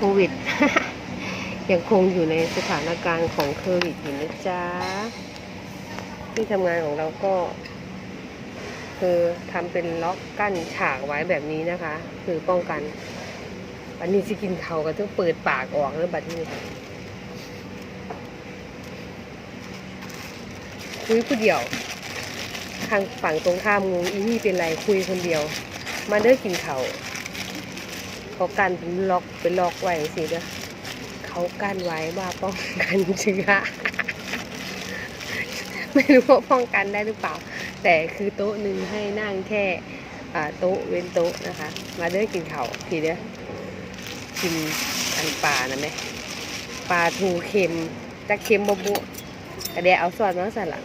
โควิด ยังคงอยู่ในสถานการณ์ของโควิดอยู่นะจ๊ะ ที่ทำงานของเราก็ คือทำเป็นล็อกกั้นฉากไว้แบบนี้นะคะ คือป้องกันอันนี้สิกินเขาก็ต้องเปิดปากออกแล้วบัดนี้คุยผู้เดียวทางฝั่งตรงข้ามงงอีนี่เป็นไรคุยคนเดียว มาเด้อกินเขาว เขากันเป็นล็อกเป็นล็อกไว้สิเด้อเขากั้นไว้ว่าป้องกันเชื้อไม่รู้ว่าป้องกันได้หรือเปล่า แต่คือโต๊ะหนึ่งให้นั่งแค่โต๊ะเว้นโต๊ะนะคะ มาเด้อกินเขาทีเด้อกินอันปลานะแม่ปลาทูเค็มจะเค็มบบุกระเดะเอาซอสมาใส่หลัง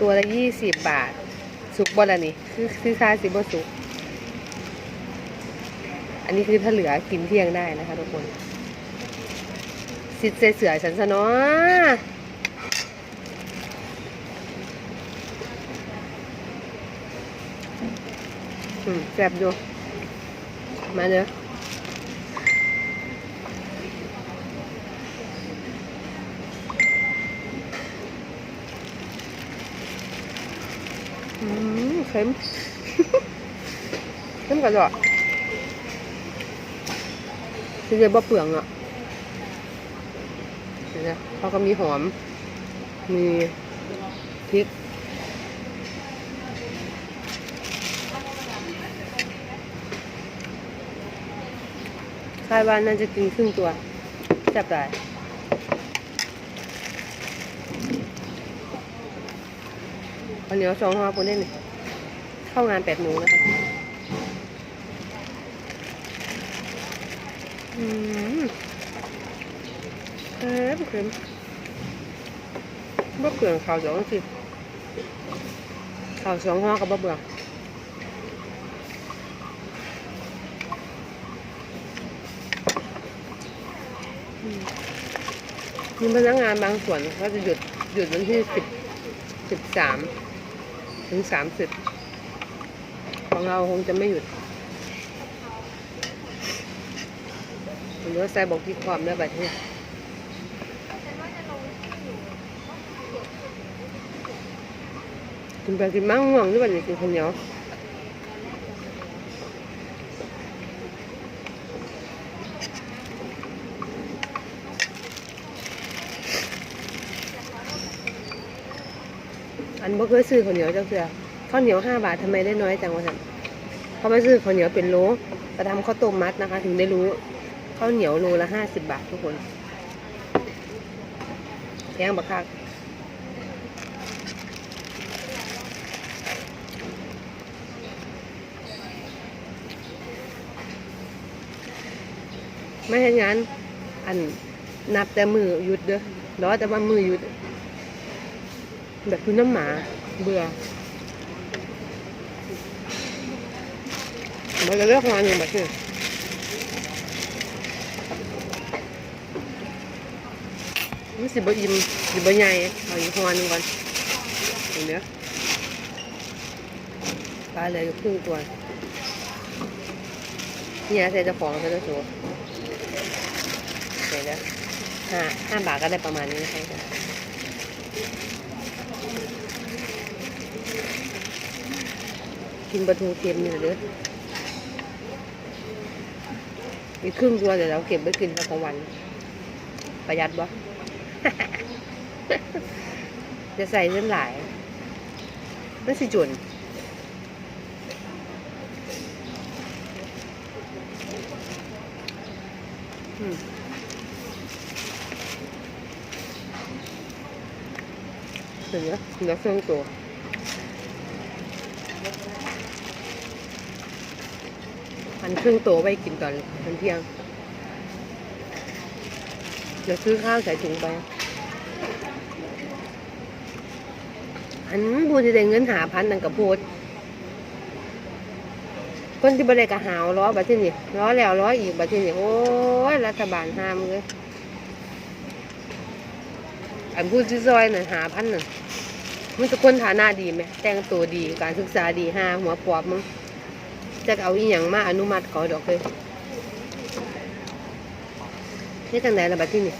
ตัวละยี่สิบบาท สุกบ่ละนี่คือคือซาสิบ่สุก อันนี้คือถ้าเหลือกินเที่ยงได้นะคะทุกคนสิทธิ์เสือฉันซะเนาะอืมแซ่บอยู่มาเด้ออืมเค็มเค็มกระดอก ที่เรียกว่าเปลืองอะเดี๋ยวนะเขาก็มีหอม มีพริกคาดว่าน่าจะกินครึ่งตัวจับได้วันเหนียวสองห่อคนได้หนึ่งเข้างานแปดโมงนะคะ อืมเค็มเค็มบ่เปลืองข้าวสองสิข้าวสองห่อกับบ่เบื่อมีพนักงานบางส่วนเขาจะหยุดหยุดวันที่สิบสิบสามถึงสามสิบของเราคงจะไม่หยุด หรือว่าใส่บอกที่ความได้แบบนี้กินไปกินมั่งง่วงด้วยวันนี้กินคนเดียวอันบ่เคยซื้อข้าวเหนียวจังเสือข้าวเหนียวห้าบาททำไมได้น้อยจังวะท่านเขาไปซื้อข้าวเหนียวเป็นโลไปทำข้าวต้มมัดนะคะ ถึงได้รู้ ข้าวเหนียวโลละห้าสิบบาททุกคนแพงบักคักไม่ใช่งั้น อันนับแต่มือหยุดเด้อรอแต่ว่ามือหยุด แบบคุณน้ำหมาเบื่อมันจะเลือกงานอย่างแบบนี้ มันสิบอิ่มสิบใหญ่เอาอีกงานหนึ่งก่อนเห็นเด้อปลาเลยครึ่งตัวเนี่ยใส่เจ้าของใส่เจ้าสัวเห็นเด้อห้าห้าบาทก็ได้ประมาณนี้ใช่ไหมกินปลาทูเค็มนี่เลยมีครึ่งตัวเดี๋ยวเราเก็บไว้กินตอนกลางวัน ประหยัดบ่ จะใส่เส้นหลายนั่นสิจุนอืมเดี๋ยวนะเดี๋ยวเครื่องตัวอันครึ่งโตวไว้กินก่อนตอนเที่ยง เดี๋ยวซื้อข้าวใส่ถุงไป อันพูดที่ได้เงินหาพันนั่นกับพูดคนที่บริกรหาวล้อบัดที่นี่ล้อแล้วล้ออีกบัดที่นี่โอ้ยรัฐบาลห้ามเลยอันพูดที่ซอยน่ะหาพันน่ะมันจะคนฐานะดีไหมแต่งตัวดีการศึกษาดีห้าหัวปอบมึงจะเอาอีหยังมาอนุมัติขาดอกเลยนี่จังไหนล่ะบัดที่นี่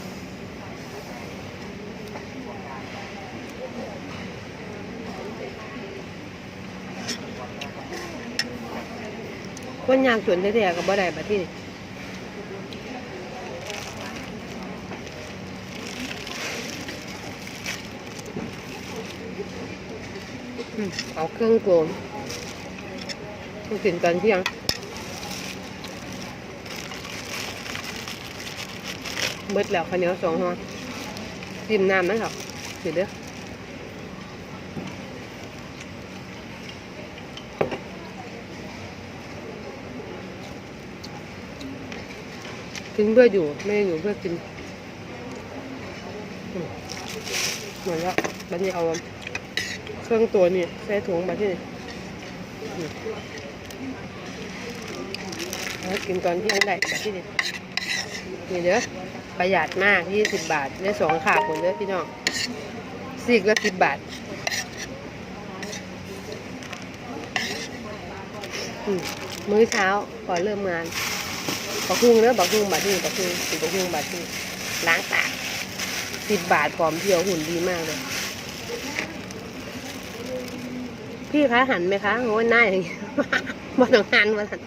คนยากจนแท้ๆก็บ่ได้บัดที่นี่เอาเครื่องโกนมากินกันเที่ยงเบิดแล้วข้าวเหนียวสองห่อจิ้มน้ำนะครับเสิเด้อ กินเพื่ออยู่ ไม่ได้อยู่เพื่อกินอืมหมดแล้วบัดนี้เอาเครื่องตัวนี่ใส่ถุงมาที่นี่มากินตอนเที่ยงได้บัดที่นี่นี่เด้อประหยัดมาก20บบาทได้สองขาผลเด้อพี่น้องสี่ละสิบบาทมมื้อเช้าก่อนเริ่มงาน บักฮุงเด้อบักฮุงบาทนี่บักฮุงสิบักฮุงบาทนี่ล้างปากสิบบาทพร้อมเที่ยวหุ่นดีมากเลย พี่คะหันไหมคะโอ้ยหน้าอย่างนี้มาต้องหันมาทัน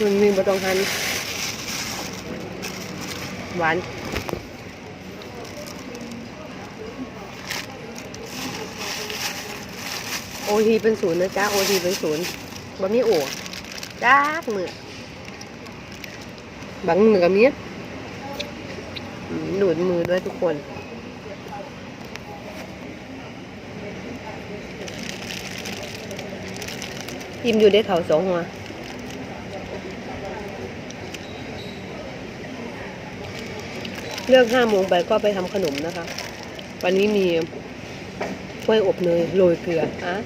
มันมีบะตองหันหวาน โอทีเป็นศูนย์นะจ๊ะโอทีเป็นศูนย์บะมี่โอจ้ากมือบังมือกับมีอืมหนุนมือด้วยทุกคนอิ่มอยู่ได้เขาสองหัวเลิกห้าโมงไปก็ไปทำขนมนะคะ วันนี้มี กล้วยอบเนยโรยเกลืออะ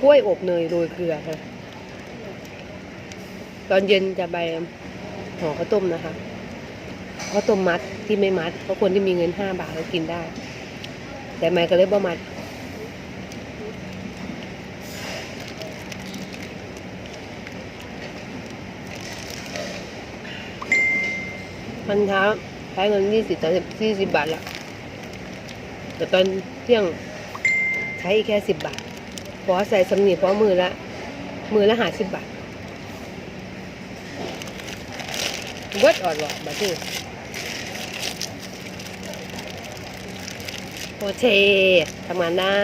กล้วยอบเนยโรยเกลือค่ะตอนเย็นจะไปห่อข้าวต้มนะคะข้าวต้มมัดที่ไม่มัด เพราะคนที่มีเงินห้าบาทก็กินได้ แต่ไม่ก็เลยบ่มัดพันเช้าใช้เงินยี่สิบสามสิบสี่สิบบาทละแต่ตอนเที่ยง ใช้แค่สิบบาทเพอใส่สำนีเพราะมือละ มือละหาสิบบาทเบิดออดหรอกมาทที่โอเคทำงานได้